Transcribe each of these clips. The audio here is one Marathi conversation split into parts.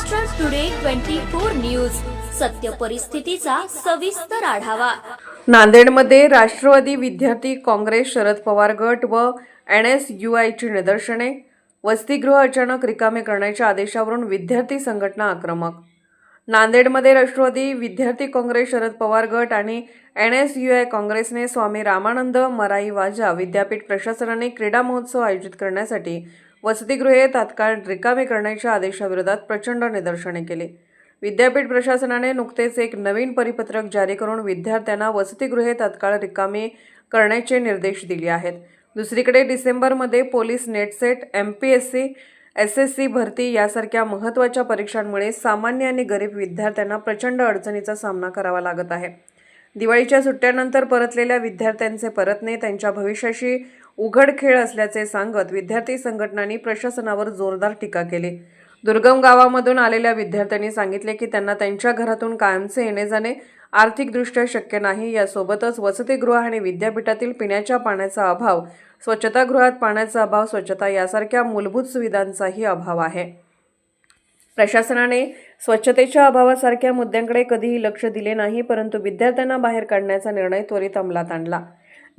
Maharashtra today twenty four news सत्य परिस्थितीचा सविस्तर आढावा. नांदेडमध्ये राष्ट्रवादी विद्यार्थी काँग्रेस शरद पवार गट व एन एस यू आयची निदर्शने. वसतिगृह अचानक रिकामे करण्याच्या आदेशावरून विद्यार्थी संघटना आक्रमक. नांदेडमध्ये राष्ट्रवादी विद्यार्थी काँग्रेस शरद पवार गट आणि एन एस यू आय काँग्रेसने स्वामी रामानंद मराई वाजा विद्यापीठ प्रशासनाने क्रीडा महोत्सव आयोजित करण्यासाठी वसतिगृहे तात्काळ रिकामे करण्याच्या आदेशाविरोधात प्रचंड निदर्शने केली. विद्यापीठ प्रशासनाने नुकतेच एक नवीन परिपत्रक जारी करून विद्यार्थ्यांना वसतिगृहे तात्काळ रिकामी करण्याचे निर्देश दिले आहेत. दुसरीकडे डिसेंबरमध्ये police NET SET M P S C S S C भरती यासारख्या महत्त्वाच्या परीक्षांमुळे सामान्य आणि गरीब विद्यार्थ्यांना प्रचंड अडचणीचा सामना करावा लागत आहे. दिवाळीच्या सुट्ट्यानंतर परतलेल्या विद्यार्थ्यांचे परतणे त्यांच्या भविष्याशी उघड खेळ असल्याचे सांगत विद्यार्थी संघटनांनी प्रशासनावर जोरदार टीका केली. दुर्गम गावामधून आलेल्या विद्यार्थ्यांनी सांगितले की त्यांना त्यांच्या घरातून कायमचे येणे जाणे आर्थिकदृष्ट्या शक्य नाही. यासोबतच वसतिगृह आणि विद्यापीठातील पिण्याच्या पाण्याचा अभाव स्वच्छतागृहात पाण्याचा अभाव स्वच्छता यासारख्या मूलभूत सुविधांचाही अभाव आहे. प्रशासनाने स्वच्छतेच्या अभावासारख्या मुद्द्यांकडे कधीही लक्ष दिले नाही परंतु विद्यार्थ्यांना बाहेर काढण्याचा निर्णय त्वरित अंमलात आणला.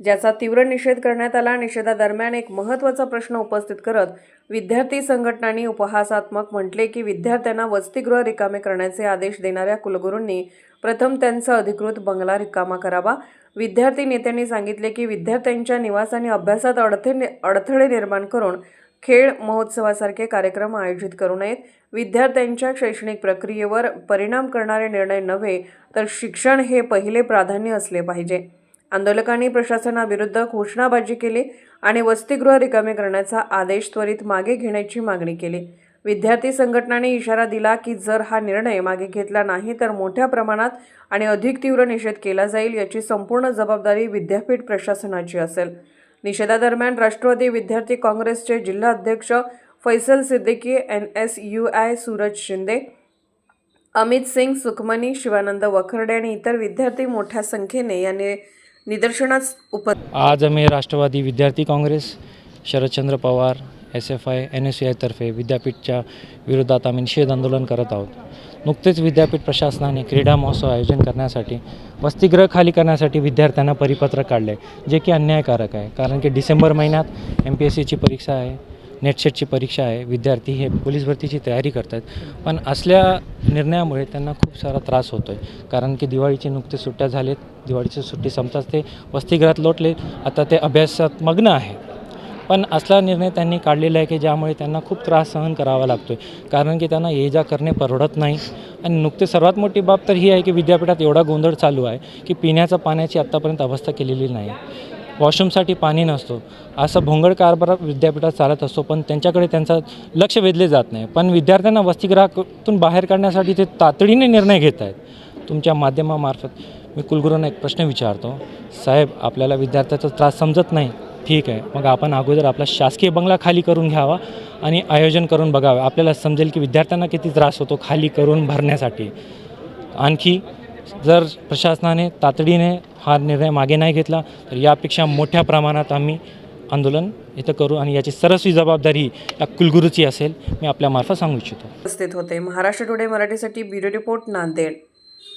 ज्याचा तीव्र निषेध करण्यात आला. निषेधादरम्यान एक महत्त्वाचा प्रश्न उपस्थित करत विद्यार्थी संघटनांनी उपहासात्मक म्हटले की विद्यार्थ्यांना वसतिगृह रिकामे करण्याचे आदेश देणाऱ्या कुलगुरूंनी प्रथम त्यांचा अधिकृत बंगला रिकामा करावा. विद्यार्थी नेत्यांनी सांगितले की विद्यार्थ्यांच्या निवास आणि अभ्यासात अडथे अडथळे निर्माण करून खेळ महोत्सवासारखे कार्यक्रम आयोजित करू नयेत. विद्यार्थ्यांच्या शैक्षणिक प्रक्रियेवर परिणाम करणारे निर्णय नव्हे तर शिक्षण हे पहिले प्राधान्य असले पाहिजे. आंदोलकांनी प्रशासनाविरुद्ध घोषणाबाजी केली आणि वसतिगृह रिकामे करण्याचा आदेश त्वरित मागे घेण्याची मागणी केली. विद्यार्थी संघटनांनी इशारा दिला की जर हा निर्णय मागे घेतला नाही तर मोठ्या प्रमाणात आणि अधिक तीव्र निषेध केला जाईल याची संपूर्ण जबाबदारी विद्यापीठ प्रशासनाची असेल. निषेधादरम्यान राष्ट्रवादी विद्यार्थी काँग्रेसचे जिल्हा अध्यक्ष Faisal Siddiqui N S U I Suraj Shinde Amit Singh Sukhmani Shivanand Wakharde आणि इतर विद्यार्थी मोठ्या संख्येने याने निदर्शनास उप आज आम्ही Rashtrawadi Vidyarthi Congress Sharadchandra Pawar S F I N S आयतर्फे विद्यापीठच्या विरोधात आम्ही निषेध आंदोलन करत आहोत. नुकतेच विद्यापीठ प्रशासनाने क्रीडा महोत्सव आयोजन करण्यासाठी वसतिगृह खाली करण्यासाठी विद्यार्थ्यांना परिपत्रक काढले जे की अन्यायकारक आहे. कारण की डिसेंबर महिन्यात एम पी एस सीची परीक्षा आहे. नेटसेटची परीक्षा आहे. विद्यार्थी हे पोलीस भरतीची तयारी करत आहेत पण असल्या निर्णयामुळे त्यांना खूप सारा त्रास होतो आहे कारण की दिवाळीची नुकते सुट्ट्या झालेत. दिवाळीची सुट्टी संपताच ते वसतिगृहात लोटले आता ते अभ्यासात मग्न आहे. पण असला निर्णय त्यांनी काढलेला आहे की ज्यामुळे त्यांना खूप त्रास सहन करावा लागतो आहे कारण की त्यांना ये जा करणे परवडत नाही. आणि नुकते सर्वात मोठी बाब तर ही आहे की विद्यापीठात एवढा गोंधळ चालू आहे की पिण्याचा पाण्याची आत्तापर्यंत अवस्था केलेली नाही. वॉशरूमसाठी पाणी नसतो. असं भोंगड कारभार विद्यापीठात चालत असतो पण त्यांच्याकडे त्यांचा लक्ष वेधले जात नाही. पण विद्यार्थ्यांना वसतिगृहातून बाहेर काढण्यासाठी ते तातडीने निर्णय घेत आहेत. तुमच्या माध्यमामार्फत मी कुलगुरूंना एक प्रश्न विचारतो. साहेब आपल्याला विद्यार्थ्याचा त्रास समजत नाही. ठीक आहे. मग आपण अगोदर आपला शासकीय बंगला खाली करून घ्यावा आणि आयोजन करून बघावं. आपल्याला समजेल की विद्यार्थ्यांना किती त्रास होतो खाली करून भरण्यासाठी. आणखी जर प्रशासनाने तातडीने हा निर्णय मागे नाही घेतला तर यापेक्षा मोठ्या प्रमाणात आम्ही आंदोलन इथं करू आणि याची सरस्वी जबाबदारी या कुलगुरूची असेल मी आपल्यामार्फत सांगू इच्छितो. उपस्थित होते. महाराष्ट्र टुडे मराठीसाठी ब्युरो रिपोर्ट नांदेड.